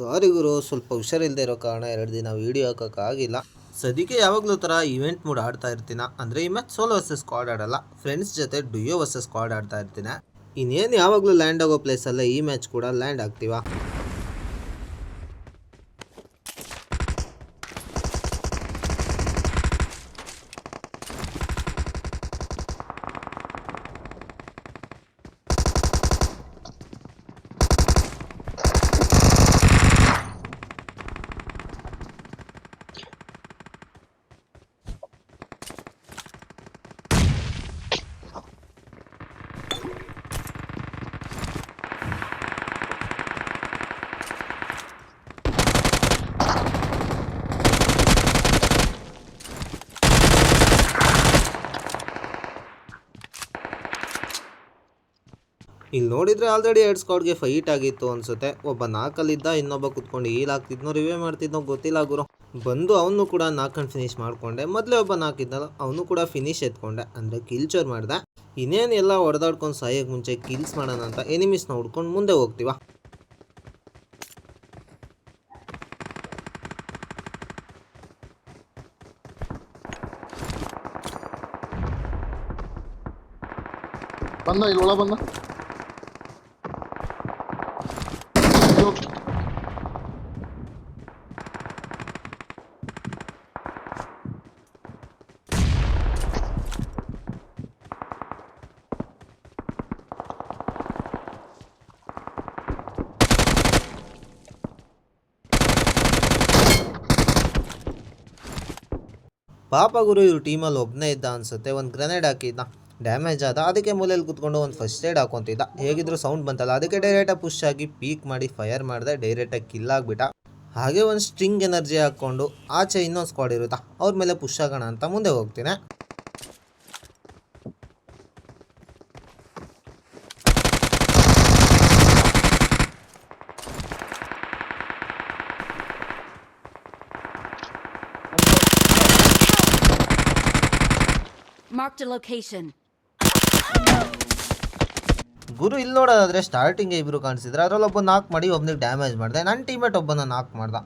ಸಾರಿ ಗುರು ಸ್ವಲ್ಪ ಹುಷಾರಿಲ್ಲದೆ ಇರೋ ಕಾರಣ ಎರಡು ದಿನ ವೀಡಿಯೋ ಹಾಕೋಕ್ಕಾಗಿಲ್ಲ ಸದ್ಯಕ್ಕೆ ಯಾವಾಗಲೂ ಥರ ಇವೆಂಟ್ ಮೂಡ್ ಆಡ್ತಾ ಇರ್ತೀನಿ? ಅಂದರೆ ಈ ಮ್ಯಾಚ್ ಸೋಲೋ ವರ್ಸಸ್ ಸ್ಕ್ವಾಡ್ ಆಡಲ್ಲ. ಫ್ರೆಂಡ್ಸ್ ಜೊತೆ ಡುಯೋ ವರ್ಸಸ್ ಸ್ಕ್ವಾಡ್ ಆಡ್ತಾ ಇರ್ತೀನಿ? ಇನ್ನೇನು ಯಾವಾಗಲೂ ಲ್ಯಾಂಡ್ ಆಗೋ ಪ್ಲೇಸಲ್ಲೇ ಈ ಮ್ಯಾಚ್ ಕೂಡ ಲ್ಯಾಂಡ್ ಆಗ್ತೀವ? ಇಲ್ಲಿ ನೋಡಿದರೆ ಆಲ್ರೆಡಿ ಎರಡು ಸ್ಕ್ವಾಡ್ಗೆ ಫೈಟ್ ಆಗಿತ್ತು ಅನ್ಸುತ್ತೆ. ಒಬ್ಬ ನಾಲ್ಕಲ್ಲಿದ್ದ ಇನ್ನೊಬ್ಬ ಕುತ್ಕೊಂಡು ಈಲ್ ಆಗ್ತಿದ್ನೋ ರಿವೇ ಮಾಡ್ತಿದ್ನೋ ಗೊತ್ತಿಲ್ಲ ಗುರು. ಬಂದು ಅವನು ಕೂಡ ನಾಲ್ಕಂಡು ಫಿನಿಶ್ ಮಾಡಿಕೊಂಡೆ. ಮೊದಲೇ ಒಬ್ಬ ನಾಲ್ಕಿದ್ನಲ್ಲ ಅವನು ಕೂಡ ಫಿನಿಶ್ ಎತ್ಕೊಂಡೆ. ಅಂದರೆ ಕಿಲ್ಚರ್ ಮಾಡಿದೆ. ಇನ್ನೇನು ಎಲ್ಲ ಹೊಡೆದಾಡ್ಕೊಂಡು ಸಾಯೋಕ್ಕೆ ಮುಂಚೆ ಕಿಲ್ಸ್ ಮಾಡೋಣ ಅಂತ ಎನಿಮೀಸ್ನ ಹುಡ್ಕೊಂಡು ಮುಂದೆ ಹೋಗ್ತೀವ. ಬಂದ, ಇಲ್ಲಿ ಒಳ ಬಂದ. ಪಾಪ ಗುರು ಇವ್ರು ಟೀಮಲ್ಲಿ ಒಬ್ಬನೇ ಇದ್ದ ಅನ್ಸುತ್ತೆ, ಒಂದು ಗ್ರನೇಡ್ ಹಾಕಿದ್ದ ಡ್ಯಾಮೇಜ್ ಆದ, ಅದಕ್ಕೆ ಮೂಲೆಯಲ್ಲಿ ಕುತ್ಕೊಂಡು ಒಂದು ಫಸ್ಟ್ ಏಡ್ ಹಾಕೊತಿದ್ದ. ಹೇಗಿದ್ರು ಸೌಂಡ್ ಬಂತಲ್ಲ, ಅದಕ್ಕೆ ಡೈರೆಕ್ಟಾಗಿ ಪುಷ್ ಆಗಿ ಪೀಕ್ ಮಾಡಿ ಫೈರ್ ಮಾಡಿದೆ ಡೈರೆಕ್ಟಾಗಿ ಕಿಲ್ ಆಗಿಬಿಟ್ಟ. ಹಾಗೆ ಒಂದು ಸ್ಟ್ರಿಂಗ್ ಎನರ್ಜಿ ಹಾಕ್ಕೊಂಡು, ಆಚೆ ಇನ್ನೊಂದು ಸ್ಕ್ವಾಡ್ ಇರುತ್ತಾ, ಅವ್ರ ಮೇಲೆ ಪುಷ್ ಆಗೋಣ ಅಂತ ಮುಂದೆ ಹೋಗ್ತೀನಿ. Marked a location. ಗುರು ಇಲ್ಲಿ ನೋಡೋದಾದ್ರೆ ಸ್ಟಾರ್ಟಿಂಗ್ ಇಬ್ರು ಕಾಣಿಸಿದ್ರೆ ಅದ್ರಲ್ಲಿ ಒಬ್ಬ ನಾಕ್ ಮಾಡಿ ಒಬ್ಬನಿಗೆ ಡ್ಯಾಮೇಜ್ ಮಾಡಿದೆ. ನನ್ನ ಟೀಮೇಟ್ ಒಬ್ಬನ ನಾಕ್ ಮಾಡ್ದ.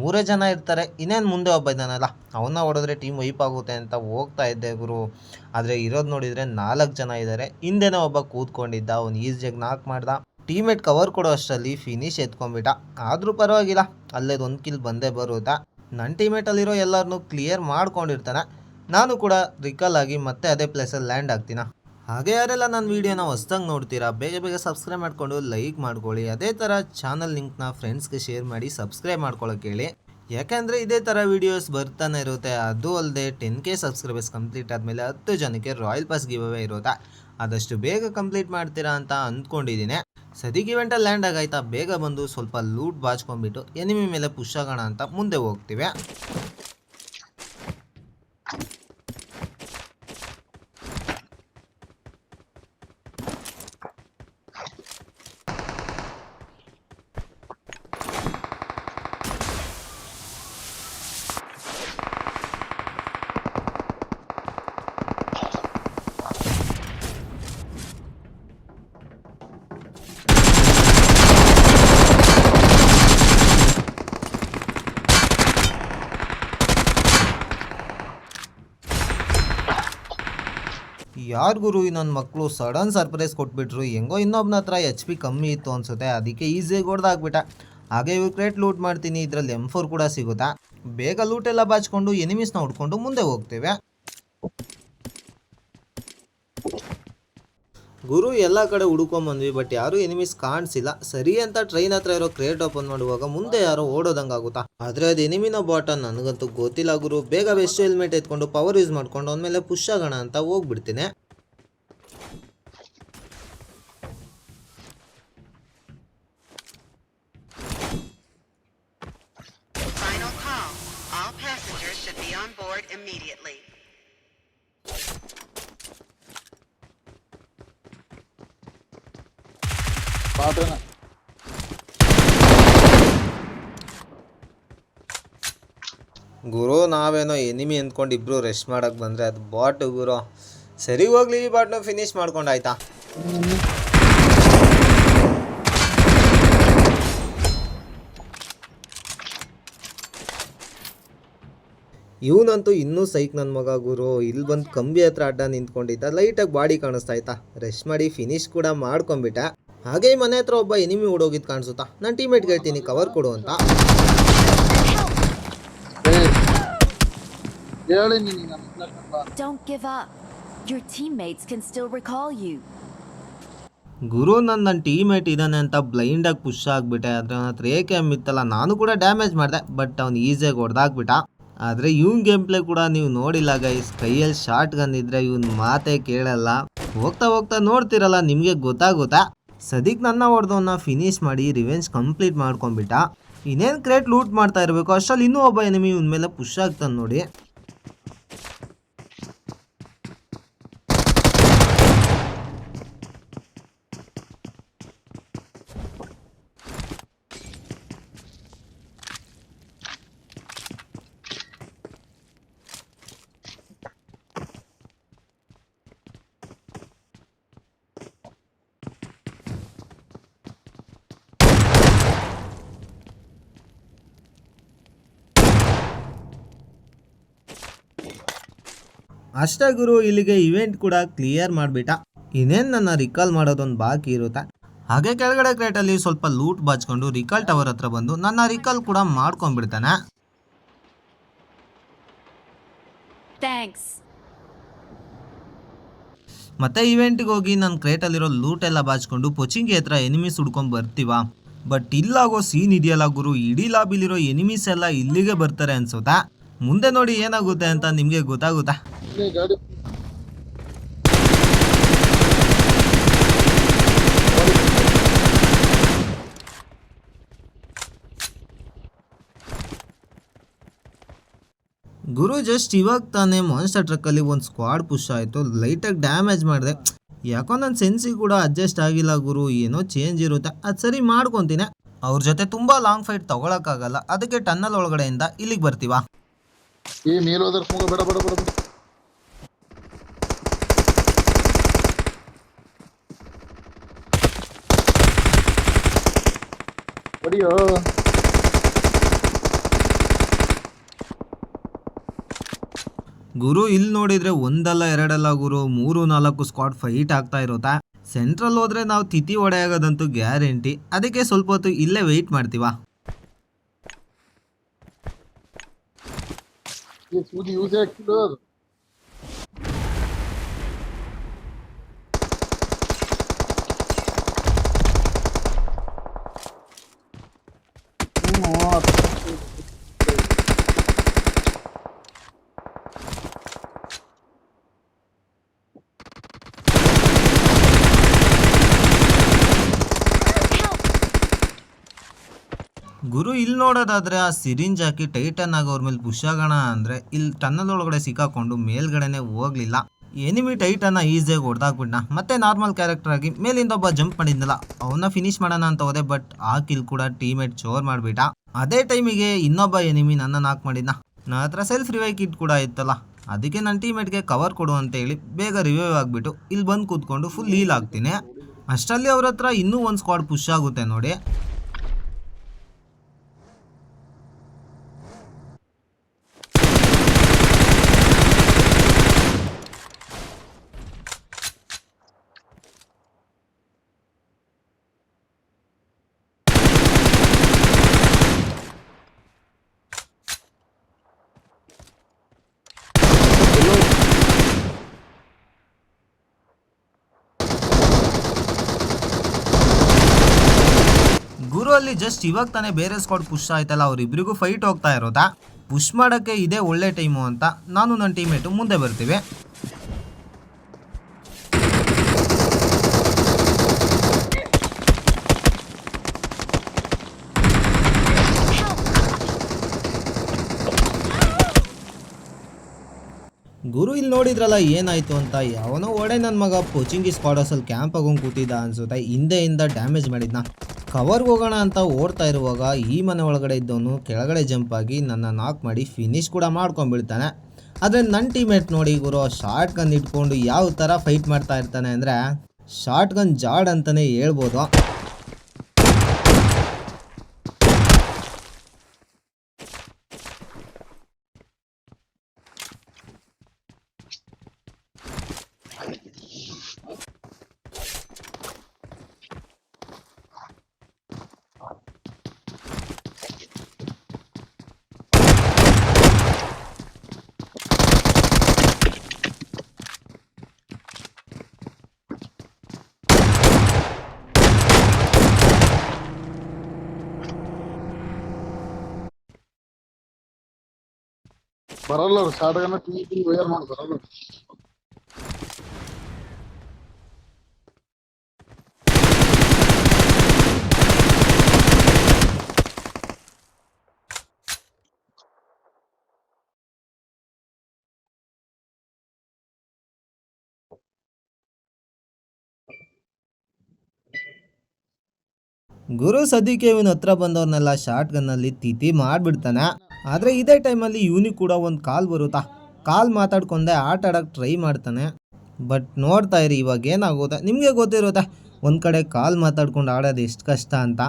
ಮೂರೇ ಜನ ಇರ್ತಾರೆ, ಇನ್ನೇನು ಮುಂದೆ ಒಬ್ಬ ಇದ್ದಾನಲ್ಲ ಅವನ್ನ ಹೊಡೆದ್ರೆ ಟೀಮ್ ವೈಪ್ ಆಗುತ್ತೆ ಅಂತ ಹೋಗ್ತಾ ಇದ್ದೆ ಗುರು. ಆದರೆ ಇರೋದು ನೋಡಿದರೆ ನಾಲ್ಕು ಜನ ಇದ್ದಾರೆ ಹಿಂದೆನೇ ಒಬ್ಬ ಕೂತ್ಕೊಂಡಿದ್ದ, ಅವ್ನು ಈಸಿಯಾಗಿ ನಾಕ್ ಮಾಡ್ದ. ಟೀಮೇಟ್ ಕವರ್ ಕೊಡೋ ಅಷ್ಟರಲ್ಲಿ ಫಿನಿಶ್ ಎತ್ಕೊಂಡ್ಬಿಟ್ಟ. ಆದರೂ ಪರವಾಗಿಲ್ಲ ಅಲ್ಲೇದು ಒಂದು ಕಿಲ್ ಬಂದೇ ಬರುತ್ತಾ. ನನ್ನ ಟೀಮೇಟಲ್ಲಿರೋ ಎಲ್ಲರನ್ನೂ ಕ್ಲಿಯರ್ ಮಾಡ್ಕೊಂಡಿರ್ತಾನೆ. ನಾನು ಕೂಡ ರಿಕಲ್ ಆಗಿ ಮತ್ತೆ ಅದೇ ಪ್ಲೇಸಲ್ಲಿ ಲ್ಯಾಂಡ್ ಆಗ್ತೀನ ಹಾಗೆ ಯಾರೆಲ್ಲ ನನ್ನ ವೀಡಿಯೋನ ಹೊಸ್ದಾಗಿ ನೋಡ್ತೀರಾ, ಬೇಗ ಬೇಗ ಸಬ್ಸ್ಕ್ರೈಬ್ ಮಾಡಿಕೊಂಡು ಲೈಕ್ ಮಾಡ್ಕೊಳ್ಳಿ. ಅದೇ ಥರ ಚಾನಲ್ ಲಿಂಕ್ನ ಫ್ರೆಂಡ್ಸ್ಗೆ ಶೇರ್ ಮಾಡಿ ಸಬ್ಸ್ಕ್ರೈಬ್ ಮಾಡ್ಕೊಳ್ಳೋಕೆ ಹೇಳಿ. ಯಾಕೆಂದರೆ ಇದೇ ಥರ ವೀಡಿಯೋಸ್ ಬರ್ತಾನೆ ಇರುತ್ತೆ. ಅದು ಅಲ್ಲದೆ ಟೆನ್ ಕೆ ಸಬ್ಸ್ಕ್ರೈಬರ್ಸ್ ಕಂಪ್ಲೀಟ್ ಆದಮೇಲೆ ಹತ್ತು ಜನಕ್ಕೆ ರಾಯಲ್ ಪಾಸ್ ಗಿವ್ ಇರುತ್ತೆ ಆದಷ್ಟು ಬೇಗ ಕಂಪ್ಲೀಟ್ ಮಾಡ್ತೀರಾ ಅಂತ ಅಂದ್ಕೊಂಡಿದ್ದೀನಿ. ಸದಿಗ್ ಇವೆಂಟಲ್ಲಿ ಲ್ಯಾಂಡ್ ಆಗಾಯ್ತಾ, ಬೇಗ ಬಂದು ಸ್ವಲ್ಪ ಲೂಟ್ ಬಾಚ್ಕೊಂಡ್ಬಿಟ್ಟು ಎನಿಮಿ ಮೇಲೆ ಪುಷ್ ಆಗೋಣ ಅಂತ ಮುಂದೆ ಹೋಗ್ತೀವಿ. ಯಾರು ಗುರು ನನ್ನ ಮಕ್ಕಳು ಸಡನ್ ಸರ್ಪ್ರೈಸ್ ಕೊಟ್ಬಿಟ್ರು, ಹೆಂಗೋ ಇನ್ನೊಬ್ಬನ ಹತ್ರ ಎಚ್ ಪಿ ಕಮ್ಮಿ ಇತ್ತು ಅನ್ಸುತ್ತೆ, ಅದಕ್ಕೆ ಈಸಿಯಾಗಿ ಹೊಡೆದಾಕ್ಬಿಟ್ಟ ಹಾಗೆ ಇವು ಕ್ರೇಟ್ ಲೂಟ್ ಮಾಡ್ತೀನಿ, ಇದರಲ್ಲಿ ಎಂ ಫೋರ್ ಕೂಡ ಸಿಗುತ್ತಾ? ಬೇಗ ಲೂಟ್ ಎಲ್ಲ ಬಾಚ್ಕೊಂಡು ಎನಿಮೀಸ್ನ ಹುಡ್ಕೊಂಡು ಮುಂದೆ ಹೋಗ್ತೇವೆ. ಗುರು ಎಲ್ಲ ಕಡೆ ಹುಡ್ಕೊಂಬಂದ್ವಿ ಬಟ್ ಯಾರು ಎನಿಮೀಸ್ ಕಾಣಿಸಿಲ್ಲ. ಸರಿ ಅಂತ ಟ್ರೈನ್ ಹತ್ರ ಇರೋ ಕ್ರೇಟ್ ಓಪನ್ ಮಾಡುವಾಗ ಮುಂದೆ ಯಾರೋ ಓಡೋದಂಗಾಗುತ್ತಾ ಆದ್ರೆ ಅದು ಎನಿಮಿನ ಬಾಟ ನನಗಂತೂ ಗೊತ್ತಿಲ್ಲ ಗುರು. ಬೇಗ ಬೆಸ್ಟ್ ಹೆಲ್ಮೆಟ್ ಎತ್ಕೊಂಡು ಪವರ್ ಯೂಸ್ ಮಾಡ್ಕೊಂಡು ಅಂದಮೇಲೆ ಪುಷ್ ಆಗೋಣ ಅಂತ ಹೋಗ್ಬಿಡ್ತೀನಿ. Immediately. ಗುರು, ನಾವೇನೋ ಎನಿಮಿ ಅಂದ್ಕೊಂಡು ಇಬ್ರು ರೆಸ್ಟ್ ಮಾಡಕ್ ಬಂದ್ರೆ ಅದು ಬಾಟ್ ಗುರು. ಸರಿ ಹೋಗ್ಲಿ ಈ ಫಿನಿಶ್ ಫಿನಿಶ್ ಮಾಡ್ಕೊಂಡಾಯ್ತಾ ಇವನಂತೂ ಇನ್ನೂ ಸೈಕ್ ನನ್ನ ಮಗ ಗುರು. ಇಲ್ಲಿ ಬಂದು ಕಂಬಿ ಹತ್ರ ಅಡ್ಡ ನಿಂತ್ಕೊಂಡಿದ್ದ. ಲೈಟಾಗಿ ಬಾಡಿ ಕಾಣಿಸ್ತಾ ಆಯ್ತಾ ರೆಸ್ಟ್ ಮಾಡಿ ಫಿನಿಶ್ ಕೂಡ ಮಾಡ್ಕೊಂಬಿಟ್ಟ ಹಾಗೆ ಈ ಮನೆ ಹತ್ರ ಒಬ್ಬ ಎನಿಮಿ ಓಡೋಗಿದ್ದು ಕಾಣಿಸುತ್ತಾ? ನಾನು ಟೀಮೇಟ್ ಹೇಳ್ತೀನಿ ಕವರ್ ಕೊಡು ಅಂತ. ಏ ಹೇಳಿ ನೀನು ನನ್ನ ಇಂಟ್ರೆಸ್ಟ್ ಬಾ Don't give up. Your teammates can still recall you. ಗುರು ನನ್ನ ನನ್ನ ಟೀಮೇಟ್ ಇದ್ದಾನೆ ಅಂತ ಬ್ಲೈಂಡಾಗಿ ಪುಷ್ ಆಗಿಬಿಟ್ಟೆ. ಆದರೆ ಅವನ ಹತ್ರ ಏಕೆ ಇತ್ತಲ್ಲ? ನಾನು ಕೂಡ ಡ್ಯಾಮೇಜ್ ಮಾಡಿದೆ. ಬಟ್ ಅವ್ನು ಈಸಿಯಾಗಿ ಹೊಡೆದಾಕ್ಬಿಟ್ಟ ಆದರೆ ಇವ್ನ ಗೇಮ್ ಪ್ಲೇ ಕೂಡ ನೀವು ನೋಡಿಲ್ಲ ಗೈಸ್ ಕೈಯಲ್ಲಿ ಶಾರ್ಟ್ ಗನ್ ಇದ್ರೆ ಇವ್ನ ಮಾತೇ ಕೇಳಲ್ಲ. ಹೋಗ್ತಾ ಹೋಗ್ತಾ ನೋಡ್ತಿರಲ್ಲ ನಿಮಗೆ ಗೊತ್ತಾಗುತ್ತಾ. ಸದಿಕ್ ನನ್ನ ಹೊಡೆದವನ್ನ ಫಿನಿಶ್ ಮಾಡಿ ರಿವೆಂಜ್ ಕಂಪ್ಲೀಟ್ ಮಾಡ್ಕೊಂಡ್ಬಿಟ್ಟ. ಇನ್ನೇನು ಕ್ರೇಟ್ ಲೂಟ್ ಮಾಡ್ತಾ ಇರಬೇಕು, ಅಷ್ಟರಲ್ಲಿ ಇನ್ನೂ ಒಬ್ಬ ಎನಿಮಿ ಇವನ ಮೇಲೆ ಪುಷ್ ಆಗ್ತಾನೆ ನೋಡಿ. ಅಷ್ಟೇ ಗುರು ಇಲ್ಲಿಗೆ ಇವೆಂಟ್ ಕೂಡ ಕ್ಲಿಯರ್ ಮಾಡಿಬಿಟ್ಟ. ಇನ್ನೇನು ನನ್ನ ರಿಕಾಲ್ ಮಾಡೋದೊಂದು ಬಾಕಿ ಇರುತ್ತೆ. ಹಾಗೆ ಕೆಳಗಡೆ ಕ್ರೇಟಲ್ಲಿ ಸ್ವಲ್ಪ ಲೂಟ್ ಬಾಚ್ಕೊಂಡು ರಿಕಾಲ್ ಟವರ್ ಹತ್ರ ಬಂದು ನನ್ನ ರಿಕಾಲ್ ಕೂಡ ಮಾಡ್ಕೊಂಡ್ಬಿಡ್ತಾನೆ. ಮತ್ತೆ ಇವೆಂಟ್ಗೆ ಹೋಗಿ ನನ್ನ ಕ್ರೇಟಲ್ಲಿರೋ ಲೂಟ್ ಎಲ್ಲ ಬಾಚ್ಕೊಂಡು ಪೊಚಿಂಗಿ ಹತ್ರ ಎನಿಮೀಸ್ ಹುಡ್ಕೊಂಡ್ ಬರ್ತೀವ. ಬಟ್ ಇಲ್ಲಾಗೋ ಸೀನ್ ಇದೆಯಲ್ಲ ಗುರು ಇಡೀ ಲಾಬಿಲಿರೋ ಎನಿಮೀಸ್ ಎಲ್ಲ ಇಲ್ಲಿಗೆ ಬರ್ತಾರೆ ಅನ್ಸುತ್ತಾ? ಮುಂದೆ ನೋಡಿ ಏನಾಗುತ್ತೆ ಅಂತ ನಿಮಗೆ ಗೊತ್ತಾಗುತ್ತಾ? ಇಲ್ಲೇ ಗಾಡಿ. ಗುರು ಜಸ್ಟ್ ಇವಾಗ ತಾನೇ ಮಾನ್ಸ್ಟರ್ ಟ್ರಕ್ಕಲ್ಲಿ ಒಂದು ಸ್ಕ್ವಾಡ್ ಪುಷ್ ಆಯಿತು ಲೈಟಾಗಿ ಡ್ಯಾಮೇಜ್ ಮಾಡಿದೆ. ಯಾಕೋ ನನ್ನ ಸೆನ್ಸಿಗೆ ಕೂಡ ಅಡ್ಜಸ್ಟ್ ಆಗಿಲ್ಲ ಗುರು ಏನೋ ಚೇಂಜ್ ಇರುತ್ತೆ ಅದು ಸರಿ ಮಾಡ್ಕೊತೀನಿ. ಅವ್ರ ಜೊತೆ ತುಂಬ ಲಾಂಗ್ ಫೈಟ್ ತಗೊಳಕ್ಕಾಗಲ್ಲ ಅದಕ್ಕೆ ಟನ್ನಲ್ ಒಳಗಡೆಯಿಂದ ಇಲ್ಲಿಗೆ ಬರ್ತೀವಾ? ಏ ಮೇಲೋದ್ರ ಸುಮ್ಗ ಬೇಡ ಬೇಡ ಬೇಡ. ಹೊಡಿಯೋ. ಗುರು ಇಲ್ಲಿ ನೋಡಿದ್ರೆ ಒಂದಲ್ಲ ಎರಡಲ್ಲ ಗುರು ಮೂರು ನಾಲ್ಕು ಸ್ಕ್ವಾಡ್ ಫೈಟ್ ಆಗ್ತಾ ಇರುತ್ತಾ ಸೆಂಟ್ರಲ್ ಹೋದ್ರೆ ನಾವು ತಿಥಿ ಒಡೆಯಾಗೋದಂತೂ ಗ್ಯಾರಂಟಿ ಅದಕ್ಕೆ ಸ್ವಲ್ಪ ಹೊತ್ತು ಇಲ್ಲೇ ವೆಯ್ಟ್ ಮಾಡ್ತೀವ? ಯೂಸೇ ಗುರು ಇಲ್ಲಿ ನೋಡೋದಾದ್ರೆ ಆ ಸಿರಿಂಜ್ ಹಾಕಿ ಟೈಟನ್ ಆಗಿ ಅವ್ರ ಮೇಲೆ ಪುಷ್ ಆಗೋಣ ಅಂದ್ರೆ ಇಲ್ಲಿ ಟನ್ನಲ್ ಒಳಗಡೆ ಸಿಕ್ಕಾಕೊಂಡು ಮೇಲ್ಗಡೆನೆ ಹೋಗ್ಲಿಲ್ಲ. ಎನಿಮಿ ಟೈಟನ್ನ ಈಸಿಯಾಗಿ ಹೊಡೆದಾಕ್ಬಿಟ್ನ. ಮತ್ತೆ ನಾರ್ಮಲ್ ಕ್ಯಾರೆಕ್ಟರ್ ಆಗಿ ಮೇಲಿಂದ ಒಬ್ಬ ಜಂಪ್ ಮಾಡಿದ್ನಲ್ಲ ಅವನ್ನ ಫಿನಿಶ್ ಮಾಡೋಣ ಅಂತ ಹೋದೆ, ಬಟ್ ಆ ಕಿಲ್ ಕೂಡ ಟೀಮೇಟ್ ಚೋರ್ ಮಾಡ್ಬಿಟ್ಟ. ಅದೇ ಟೈಮಿಗೆ ಇನ್ನೊಬ್ಬ ಎನಿಮಿ ನನ್ನ ನಾಕ್ ಮಾಡಿದ್ನ. ನನ್ನ ಹತ್ರ ಸೆಲ್ಫ್ ರಿವೈವ್ ಕಿಟ್ ಕೂಡ ಇತ್ತಲ್ಲ. ಅದಕ್ಕೆ ನನ್ನ ಟೀಮೇಟ್ಗೆ ಕವರ್ ಕೊಡು ಅಂತ ಹೇಳಿ ಬೇಗ ರಿವೈವ್ ಆಗಿಬಿಟ್ಟು ಇಲ್ಲಿ ಬಂದು ಕೂತ್ಕೊಂಡು ಫುಲ್ ಹೀಲ್ ಆಗ್ತೀನಿ. ಅಷ್ಟರಲ್ಲಿ ಅವ್ರ ಹತ್ರ ಇನ್ನೂ ಒಂದು ಸ್ಕ್ವಾಡ್ ಪುಷ್ ಆಗುತ್ತೆ ನೋಡಿ ಗುರು ಅಲ್ಲಿ ಜಸ್ಟ್ ಇವಾಗ ತಾನೇ ಬೇರೆ ಸ್ಕ್ವಾಡ್ ಪುಷ್ ಆಯ್ತಲ್ಲ ಅವರಿಬ್ಬರಿಗೂ ಫೈಟ್ ಹೋಗ್ತಾ ಇರೋದಾ? ಪುಷ್ ಮಾಡೋಕ್ಕೆ ಇದೇ ಒಳ್ಳೆ ಟೈಮು ಅಂತ ನಾನು ನನ್ನ ಟೀಮೇಟು ಮುಂದೆ ಬರ್ತೀವಿ. ಗುರು ಇಲ್ಲಿ ನೋಡಿದ್ರಲ್ಲ ಏನಾಯ್ತು ಅಂತ, ಯಾವನೋ ಒಡೆ ನನ್ನ ಮಗ ಪೋಚಿಂಗಿ ಸ್ಕ್ವಾಡಸಲ್ಲಿ ಕ್ಯಾಂಪ್ ಆಗೋಂ ಕೂತಿದ್ದ ಅನ್ಸುತ್ತೆ ಹಿಂದೆಯಿಂದ ಡ್ಯಾಮೇಜ್ ಮಾಡಿದ್ನ. ಕವರ್ಗೆ ಹೋಗೋಣ ಅಂತ ಓಡ್ತಾ ಇರುವಾಗ ಈ ಮನೆ ಒಳಗಡೆ ಇದ್ದವನು ಕೆಳಗಡೆ ಜಂಪ್ ಆಗಿ ನನ್ನ ನಾಕ್ ಮಾಡಿ ಫಿನಿಶ್ ಕೂಡ ಮಾಡ್ಕೊಂಡ್ಬಿಡ್ತಾನೆ. ಆದರೆ ನನ್ನ ಟೀಮೇಟ್ ನೋಡಿ ಗುರು ಶಾರ್ಟ್ ಗನ್ ಇಟ್ಕೊಂಡು ಯಾವ ಥರ ಫೈಟ್ ಮಾಡ್ತಾ ಇರ್ತಾನೆ ಅಂದರೆ ಶಾರ್ಟ್ ಗನ್ ಜಾಡ್ ಅಂತಲೇ ಹೇಳ್ಬೋದು. ಬರಲ್ಲ ಅವ್ರು. ಶಾರ್ಟ್ಗನ್ನ ಟಿ ಟಿ ವೇರ್ ಮಾಡಿ ಬರಲ್ಲ ಗುರು ಸದ್ಯಕ್ಕೆ ಇವನ ಹತ್ರ ಬಂದವ್ರನ್ನೆಲ್ಲ ಶಾರ್ಟ್ ಗನ್ನಲ್ಲಿ ತಿಥಿ ಮಾಡಿಬಿಡ್ತಾನೆ. ಆದರೆ ಇದೇ ಟೈಮಲ್ಲಿ ಇವನಿಗೆ ಕೂಡ ಒಂದು ಕಾಲ್ ಬರುತ್ತಾ? ಕಾಲ್ ಮಾತಾಡ್ಕೊಂಡೆ ಆಟ ಟ್ರೈ ಮಾಡ್ತಾನೆ. ಬಟ್ ನೋಡ್ತಾ ಇರಿ, ಇವಾಗ ಏನಾಗುತ್ತೆ ನಿಮಗೆ ಗೊತ್ತಿರುತ್ತೆ ಒಂದು ಕಡೆ ಕಾಲ್ ಮಾತಾಡ್ಕೊಂಡು ಆಡೋದು ಎಷ್ಟು ಕಷ್ಟ ಅಂತ.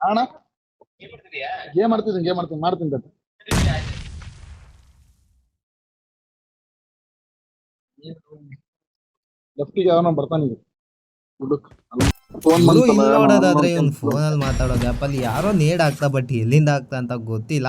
ಅಣ್ಣ? ಗೇಮ್ ಆಡ್ತಿದ್ದೀನಿ ಗೇಮ್ ಆಡ್ತೀನಿ ಮಾಡ್ತೀನಿ ತಡಿ. ಲೆಫ್ಟಿಗೆ ಅವನ ಬರ್ತಾನೆ ಈಗ. ಹುಡುಕ್. ಫೋನ್ ಗುರು ಇಲ್ಲಿ ನೋಡೋದಾದ್ರೆ ಇವ್ನು ಫೋನಲ್ಲಿ ಮಾತಾಡೋ ಗ್ಯಾಪಲ್ಲಿ ಯಾರೋ ನೇಡ್ ಆಗ್ತಾ ಬಟ್ ಎಲ್ಲಿಂದ ಆಗ್ತಾ ಅಂತ ಗೊತ್ತಿಲ್ಲ.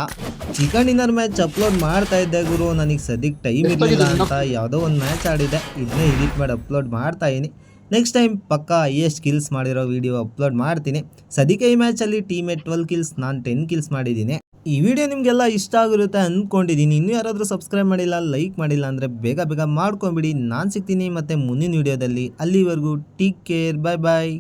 ಚಿಕನ್ ಡಿನ್ನರ್ ಮ್ಯಾಚ್ ಅಪ್ಲೋಡ್ ಮಾಡ್ತಾ ಇದ್ದೆ ಗುರು. ನನಗೆ ಸದ್ಯಕ್ಕೆ ಟೈಮ್ ಇರಲಿಲ್ಲ ಅಂತ ಯಾವುದೋ ಒಂದು ಮ್ಯಾಚ್ ಆಡಿದೆ ಇದನ್ನೇ ಎಡಿಟ್ ಮಾಡಿ ಅಪ್ಲೋಡ್ ಮಾಡ್ತಾ ಇದೀನಿ. ನೆಕ್ಸ್ಟ್ ಟೈಮ್ ಪಕ್ಕ ಹೈಯೆಸ್ಟ್ ಕಿಲ್ಸ್ ಮಾಡಿರೋ ವಿಡಿಯೋ ಅಪ್ಲೋಡ್ ಮಾಡ್ತೀನಿ. ಸದ್ಯಕ್ಕೆ ಈ ಮ್ಯಾಚಲ್ಲಿ ಟೀಮೇ ಟ್ವೆಲ್ ಕಿಲ್ಸ್ ನಾನು ಟೆನ್ ಕಿಲ್ಸ್ ಮಾಡಿದ್ದೀನಿ. ಈ ವಿಡಿಯೋ ನಿಮಗೆಲ್ಲ ಇಷ್ಟ ಆಗಿರುತ್ತೆ ಅಂದ್ಕೊಂಡಿದ್ದೀನಿ ಇನ್ನೂ ಯಾರಾದರೂ ಸಬ್ಸ್ಕ್ರೈಬ್ ಮಾಡಿಲ್ಲ ಲೈಕ್ ಮಾಡಿಲ್ಲ ಅಂದರೆ ಬೇಗ ಬೇಗ ಮಾಡ್ಕೊಂಬಿಡಿ. ನಾನು ಸಿಗ್ತೀನಿ ಮತ್ತು ಮುಂದಿನ ವಿಡಿಯೋದಲ್ಲಿ ಅಲ್ಲಿವರೆಗೂ ಟೇಕ್ ಕೇರ್ ಬಾಯ್ ಬಾಯ್